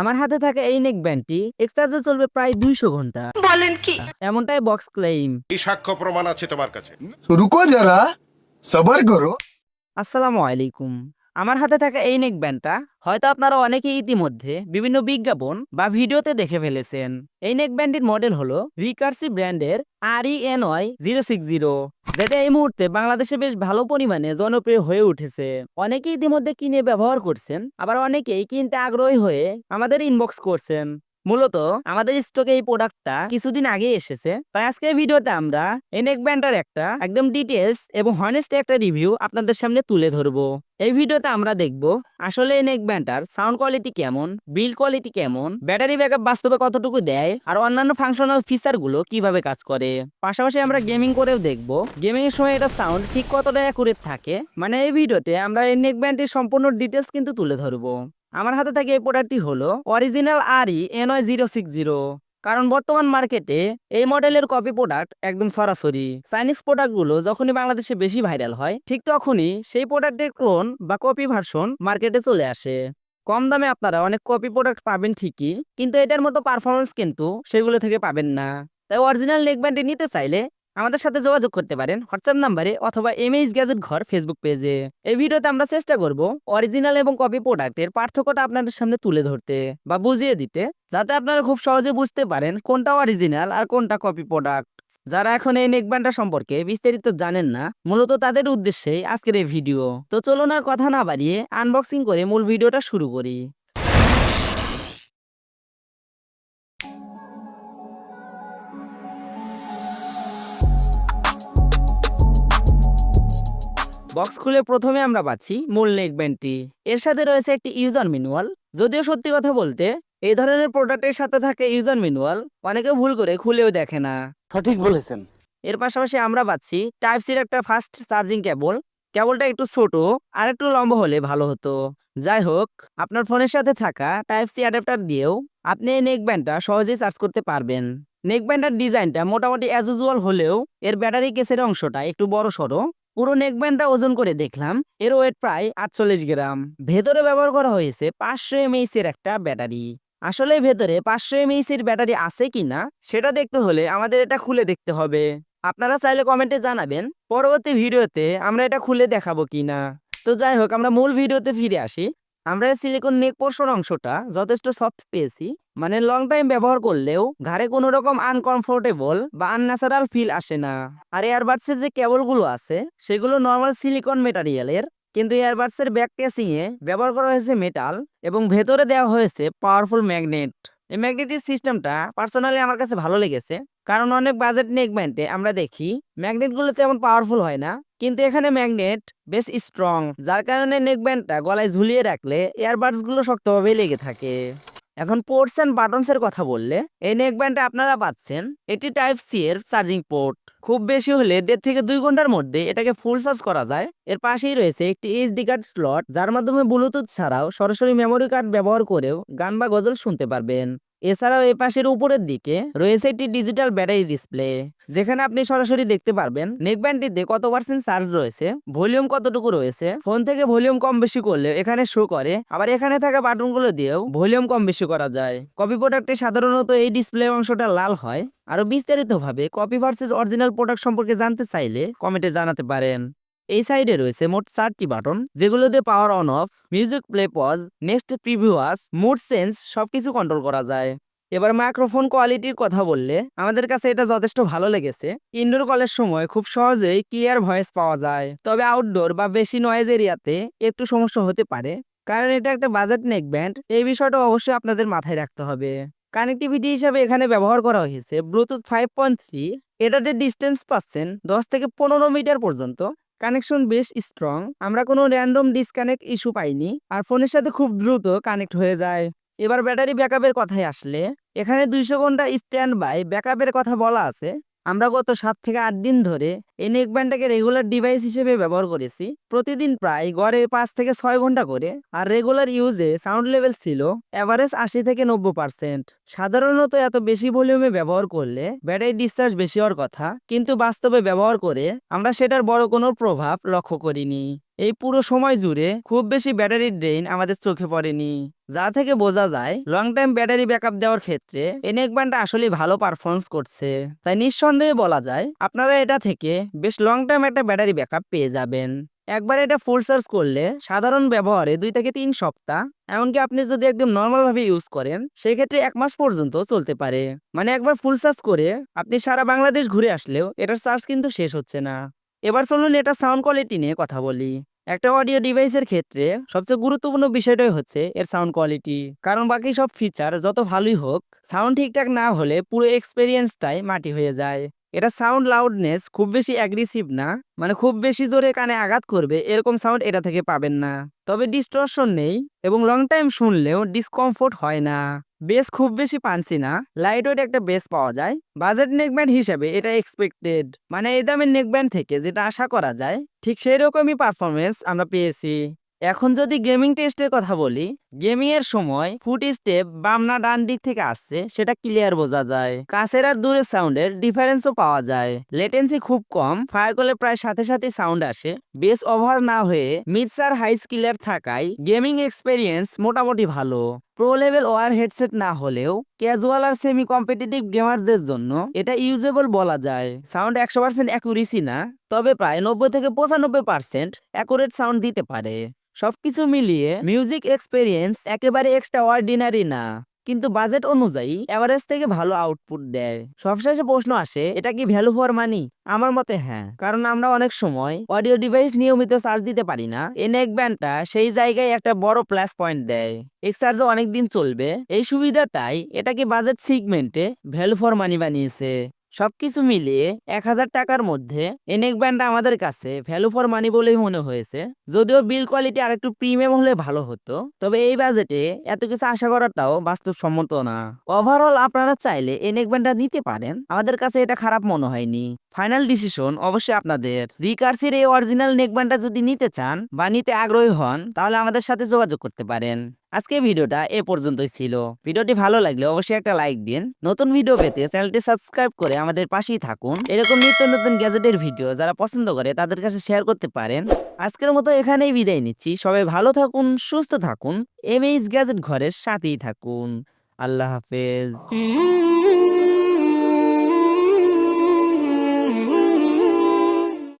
আমার হাতে থাকা এই নেক ব্যান্ডটি এক্সচার্জে চলবে প্রায় দুইশো ঘণ্টা। বলেন কি? এমনটাই বক্স ক্লেম এই সাক্ষ্য প্রমাণ আছে তোমার কাছে। রুকো যারা সবার করো। আসসালামু আলাইকুম। আমার হাতে থাকা এই নেক ব্যান্ডটা হয়তো আপনারা অনেকে ইতিমধ্যে বিভিন্ন বিজ্ঞাপন বা ভিডিওতে দেখে ফেলেছেন। এই নেক ব্যান্ডের মডেল হলো রিকার্সি ব্র্যান্ডের আর E N Y zero six zero, যেটা এই মুহূর্তে বাংলাদেশে বেশ ভালো পরিমাণে জনপ্রিয় হয়ে উঠেছে। অনেকেই ইতিমধ্যে কিনে ব্যবহার করছেন, আবার অনেকেই কিনতে আগ্রহী হয়ে আমাদের ইনবক্স করছেন। মূলত আমাদের স্টকে এই প্রোডাক্টটা কিছুদিন আগে এসেছে। তাই আজকে ভিডিওতে আমরা এই নেক ব্যান্ডটার একটা একদম ডিটেলস এবং হনেস্ট একটা রিভিউ আপনাদের সামনে তুলে ধরবো। এই ভিডিওতে আমরা দেখব আসলে এই নেক ব্যান্ডটার সাউন্ড কোয়ালিটি কেমন বিল কোয়ালিটি কেমন ব্যাটারি ব্যাকআপ বাস্তবে কতটুকু দেয়, আর অন্যান্য ফাংশনাল ফিচারগুলো কীভাবে কাজ করে। পাশাপাশি আমরা গেমিং করেও দেখব গেমিং এর সময় এটা সাউন্ড ঠিক কতটা অ্যাকুরেট থাকে। মানে এই ভিডিওতে আমরা এই নেক ব্যান্ডের সম্পূর্ণ ডিটেলস কিন্তু তুলে ধরবো। আমার হাতে থাকে এই প্রোডাক্টটি হলো অরিজিনাল আরই এনওয়াই জিরো সিক্স জিরো কারণ বর্তমান মার্কেটে এই মডেলের কপি প্রোডাক্ট একদম সরাসরি। চাইনিজ প্রোডাক্টগুলো যখনই বাংলাদেশে বেশি ভাইরাল হয়, ঠিক তখনই সেই প্রোডাক্টের ক্লোন বা কপি ভার্সন মার্কেটে চলে আসে। কম দামে আপনারা অনেক কপি প্রোডাক্ট পাবেন ঠিকই, কিন্তু এটার মতো পারফরমেন্স কিন্তু সেগুলো থেকে পাবেন না। তাই অরিজিনাল নেক ব্যান্ডটি নিতে চাইলে আমাদের সাথে যোগাযোগ করতে পারেন হোয়াটসঅ্যাপ নাম্বারে অথবা এমএইচ গ্যাজেট ঘর ফেসবুক পেজে। এই ভিডিওতে আমরা চেষ্টা করব অরিজিনাল এবং কপি প্রোডাক্টের পার্থক্যটা আপনাদের সামনে তুলে ধরতে বা বুঝিয়ে দিতে, যাতে আপনারা খুব সহজে বুঝতে পারেন কোনটা অরিজিনাল আর কোনটা কপি প্রোডাক্ট। যারা এখন এই নেকব্যান্ডটা সম্পর্কে বিস্তারিত জানেন না, মূলত তাদের উদ্দেশ্যেই আজকের এই ভিডিও। তো চলুন আর কথা না বাড়িয়ে আনবক্সিং করে মূল ভিডিওটা শুরু করি। বক্স খুলে প্রথমে আমরা পাচ্ছি মূল নেক ব্যান্ডটি। এর সাথে রয়েছে একটি ইউজার ম্যানুয়াল যদিও সত্যি কথা বলতে এই ধরনের প্রোডাক্টের সাথে থাকে ইউজার ম্যানুয়াল অনেকে ভুল করে খুলেও দেখে না। সঠিক বলেছেন। এর পাশাপাশি আমরা পাচ্ছি টাইপ সির একটা ফাস্ট চার্জিং কেবল কেবলটা একটু ছোট আর একটু লম্বা হলে ভালো হতো। যাই হোক আপনার ফোনের সাথে থাকা টাইপ সি অ্যাডাপ্টার দিয়েও আপনি এই নেক ব্যান্ডটা সহজেই চার্জ করতে পারবেন। নেক ব্যান্ডের ডিজাইনটা মোটামুটি অ্যাজ ইউজুয়াল হলেও এর ব্যাটারি কেসের অংশটা একটু বড় সড়ো পুরো নেকব্যান্ডটা ওজন করে দেখলাম, এর ওয়েট প্রায় আটচল্লিশ গ্রাম। ভেতরে ব্যবহার করা হয়েছে পাঁচশো এমএইচ এর একটা ব্যাটারি। আসলে ভেতরে পাঁচশো এমএইচ এর ব্যাটারি আছে কি না সেটা দেখতে হলে আমাদের এটা খুলে দেখতে হবে। আপনারা চাইলে কমেন্টে জানাবেন, পরবর্তী ভিডিওতে আমরা এটা খুলে দেখাবো কিনা। তো যাই হোক, আমরা মূল ভিডিওতে ফিরে আসি। আমরা সিলিকন নেক পোর্শন অংশটা যথেষ্ট সফট পেয়েছি। মানে লং টাইম ব্যবহার করলেও ঘাড়ে কোনো রকম আনকমফোর্টেবল বা আনন্যাচারাল ফিল আসে না। আর এয়ারবাডসের যে কেবলগুলো আছে, সেগুলো নর্মাল সিলিকন মেটারিয়ালের কিন্তু এয়ারবাডসের ব্যাক কেসিং এ ব্যবহার করা হয়েছে মেটাল এবং ভেতরে দেওয়া হয়েছে পাওয়ারফুল ম্যাগনেট এই ম্যাগনেটিক সিস্টেমটা পার্সোনালি আমার কাছে ভালো লেগেছে। কারণ অনেক বাজেট ব্যান্ডে আমরা দেখি ম্যাগনেটগুলো তেমন পাওয়ারফুল হয় না, কিন্তু এখানে ম্যাগনেট বেশ স্ট্রং যার কারণে নেক ব্যান্ডটা গলায় ঝুলিয়ে রাখলে এয়ারবাডসগুলো শক্তভাবে লেগে থাকে। এখন পোর্টস অ্যান্ড বাটনস এর কথা বললে, এই নেক ব্যান্ডে আপনারা পাচ্ছেন, এটি টাইপ সি এর চার্জিং পোর্ট খুব বেশি হলে দেড় থেকে দুই ঘণ্টার মধ্যে এটাকে ফুল চার্জ করা যায়। এর পাশেই রয়েছে একটি এইচডি কার্ড স্লট যার মাধ্যমে ব্লুটুথ ছাড়াও সরাসরি মেমোরি কার্ড ব্যবহার করেও গান বা গজল শুনতে পারবেন। এছাড়াও এই পাশের উপরের দিকে রয়েছে একটি ডিজিটাল ব্যাটারি ডিসপ্লে যেখানে আপনি সরাসরি দেখতে পারবেন নেকব্যান্ডটিতে কত পার্সেন্ট চার্জ রয়েছে ভলিউম কতটুকু রয়েছে ফোন থেকে ভলিউম কম বেশি করলে এখানে শো করে, আবার এখানে থাকা বাটনগুলো দিয়েও ভলিউম কম বেশি করা যায়। কপি প্রোডাক্টে সাধারণত এই ডিসপ্লে অংশটা লাল হয় আরও বিস্তারিতভাবে কপি ভার্সেস অরিজিনাল প্রোডাক্ট সম্পর্কে জানতে চাইলে কমেন্টে জানাতে পারেন। এই সাইডে রয়েছে মোট চারটি বাটন, যেগুলো দিয়ে power on off music play pause next previous mode sense সবকিছু কন্ট্রোল করা যায়। এবার মাইক্রোফোন কোয়ালিটির কথা বললে, আমাদের কাছে এটা যথেষ্ট ভালো লেগেছে। ইনডোর কলের সময় খুব সহজেই ক্লিয়ার ভয়েস পাওয়া যায়। তবে আউটডোর বা বেশি নয়েজ এরিয়াতে একটু সমস্যা হতে পারে, কারণ এটা একটা বাজেট নেক ব্যান্ড এই বিষয়টা অবশ্যই আপনাদের মাথায় রাখতে হবে। কানেক্টিভিটি হিসাবে এখানে ব্যবহার করা হয়েছে ব্লুটুথ ফাইভ পয়েন্ট থ্রি এটাতে ডিস্টেন্স পাচ্ছেন দশ থেকে পনেরো মিটার পর্যন্ত। কানেকশন বেশ স্ট্রং। আমরা কোনো র্যান্ডম ডিসকানেক্ট ইস্যু পাইনি। আর ফোনের সাথে খুব দ্রুত কানেক্ট হয়ে যায়। এবার ব্যাটারি ব্যাকআপের কথায় আসলে। এখানে দুইশো ঘণ্টা স্ট্যান্ড বাই ব্যাকআপের কথা বলা আছে। আমরা গত সাত থেকে আট দিন ধরে এই নেকব্যান্ডটাকে রেগুলার ডিভাইস হিসেবে ব্যবহার করেছি। প্রতিদিন প্রায় গড়ে পাঁচ থেকে ছয় ঘণ্টা করে আর রেগুলার ইউজে সাউন্ড লেভেল ছিল অ্যাভারেজ আশি থেকে নব্বই পার্সেন্ট সাধারণত এত বেশি ভলিউমে ব্যবহার করলে ব্যাটারি ডিসচার্জ বেশি হওয়ার কথা, কিন্তু বাস্তবে ব্যবহার করে আমরা সেটার বড় কোনো প্রভাব লক্ষ্য করিনি। এই পুরো সময় জুড়ে খুব বেশি ব্যাটারি ড্রেন আমাদের চোখে পড়েনি। যা থেকে বোঝা যায় লং টাইম ব্যাটারি ব্যাকআপ দেওয়ার ক্ষেত্রে এই নেকব্যান্ডটা আসলে ভালো পারফরমেন্স করছে। তাই নিঃসন্দেহে বলা যায়, আপনারা এটা থেকে বেশ লং টাইম একটা ব্যাটারি ব্যাকআপ পেয়ে যাবেন। একবার এটা ফুল চার্জ করলে সাধারণ ব্যবহারে দুই থেকে তিন সপ্তাহ, এমনকি আপনি যদি একদম নর্মালভাবে ইউজ করেন, সেক্ষেত্রে এক মাস পর্যন্ত চলতে পারে। মানে একবার ফুল চার্জ করে আপনি সারা বাংলাদেশ ঘুরে আসলেও এটার চার্জ কিন্তু শেষ হচ্ছে না। এবার চলুন এটা সাউন্ড কোয়ালিটি নিয়ে কথা বলি। একটা অডিও ডিভাইসের ক্ষেত্রে সবচেয়ে গুরুত্বপূর্ণ বিষয়টাই হচ্ছে এর সাউন্ড কোয়ালিটি কারণ বাকি সব ফিচার যত ভালোই হোক সাউন্ড ঠিকঠাক না হলে পুরো এক্সপেরিয়েন্সটাই মাটি হয়ে যায়। এটা সাউন্ড লাউডনেস খুব বেশি অ্যাগ্রেসিভ না মানে খুব বেশি জোরে কানে আঘাত করবে এরকম সাউন্ড এটা থেকে পাবেন না। তবে ডিস্টর্শন নেই এবং লং টাইম শুনলেও ডিসকমফোর্ট হয় না। বেস খুব বেশি পানছি না। লাইট ওয়েট একটা বেস পাওয়া যায়। বাজেট নেকব্যান্ড হিসেবে এটা এক্সপেক্টেড মানে এই দামের নেকব্যান্ড থেকে যেটা আশা করা যায়, ঠিক সেই রকমই পারফরমেন্স আমরা পেয়েছি। এখন যদি গেমিং টেস্টের কথা বলি গেমিং এর সময় ফুট স্টেপ বাম না ডান দিক থেকে আসছে, সেটা ক্লিয়ার বোঝা যায়। কাছের আর দূরের সাউন্ডের ডিফারেন্সও পাওয়া যায়। লেটেন্সি খুব কম ফায়ার করলে প্রায় সাথে সাথে সাউন্ড আসে। বেস ওভার না হয়ে মিডস আর হাই স্কিলার থাকায় গেমিং এক্সপেরিয়েন্স মোটামুটি ভালো। প্রো লেভেল ওয়ার হেডসেট না হলেও ক্যাজুয়াল আর সেমি কম্পিটিটিভ গেমারদের জন্য এটা ইউজেবল বলা যায়। সাউন্ড একশো পার্সেন্ট অ্যাকুরেসি না, তবে প্রায় নব্বই থেকে পঁচানব্বই পার্সেন্ট অ্যাকুরেট সাউন্ড দিতে পারে। সবকিছু মিলিয়ে মিউজিক এক্সপেরিয়েন্স একেবারে এক্সট্রা অর্ডিনারি না। কিন্তু বাজেট অনুযায়ী এভারেজ থেকে ভালো আউটপুট দেয়। সবশেষে প্রশ্ন আসে, এটা কি ভ্যালু ফর মানি আমার মতে হ্যাঁ কারণ আমরা অনেক সময় অডিও ডিভাইস নিয়মিত চার্জ দিতে পারি না। এই নেক ব্যান্ডটা সেই জায়গায় একটা বড় প্লাস পয়েন্ট দেয়। এক চার্জও অনেক দিন চলবে। এই সুবিধাটাই এটাকে বাজেট সিগমেন্টে ভ্যালু ফর মানি বানিয়েছে। সবকিছু মিলিয়ে এক হাজার টাকার মধ্যে এনেক ব্যান্ড আমাদের কাছে ভ্যালু ফর মানি বলেই মনে হয়েছে। যদিও বিল কোয়ালিটি আর একটু প্রিমিয়াম হলে ভালো হতো, তবে এই বাজেটে এত কিছু আশা করাটাও বাস্তবসম্মত না। ওভারঅল আপনারা চাইলে এনেক ব্যান্ডটা নিতে পারেন। আমাদের কাছে এটা খারাপ মনে হয়নি। ফাইনাল ডিসিশন অবশ্যই আপনাদের। রিকার্সির এই অরিজিনাল নেক ব্যান্ডটা যদি নিতে চান বা নিতে আগ্রহী হন, তাহলে আমাদের সাথে যোগাযোগ করতে পারেন। আজকে ভিডিওটা এ পর্যন্তই ছিল। ভিডিওটি ভালো লাগলে অবশ্যই একটা লাইক দিন। নতুন ভিডিও পেতে চ্যানেলটি সাবস্ক্রাইব করে আমাদের পাশেই থাকুন। এরকম নিত্য নতুন গ্যাজেটের ভিডিও যারা পছন্দ করে, তাদের কাছে শেয়ার করতে পারেন। আজকের মতো এখানেই বিদায় নিচ্ছি। সবাই ভালো থাকুন, সুস্থ থাকুন। এমএইচ গ্যাজেট ঘরের সাথেই থাকুন। আল্লাহ হাফেজ।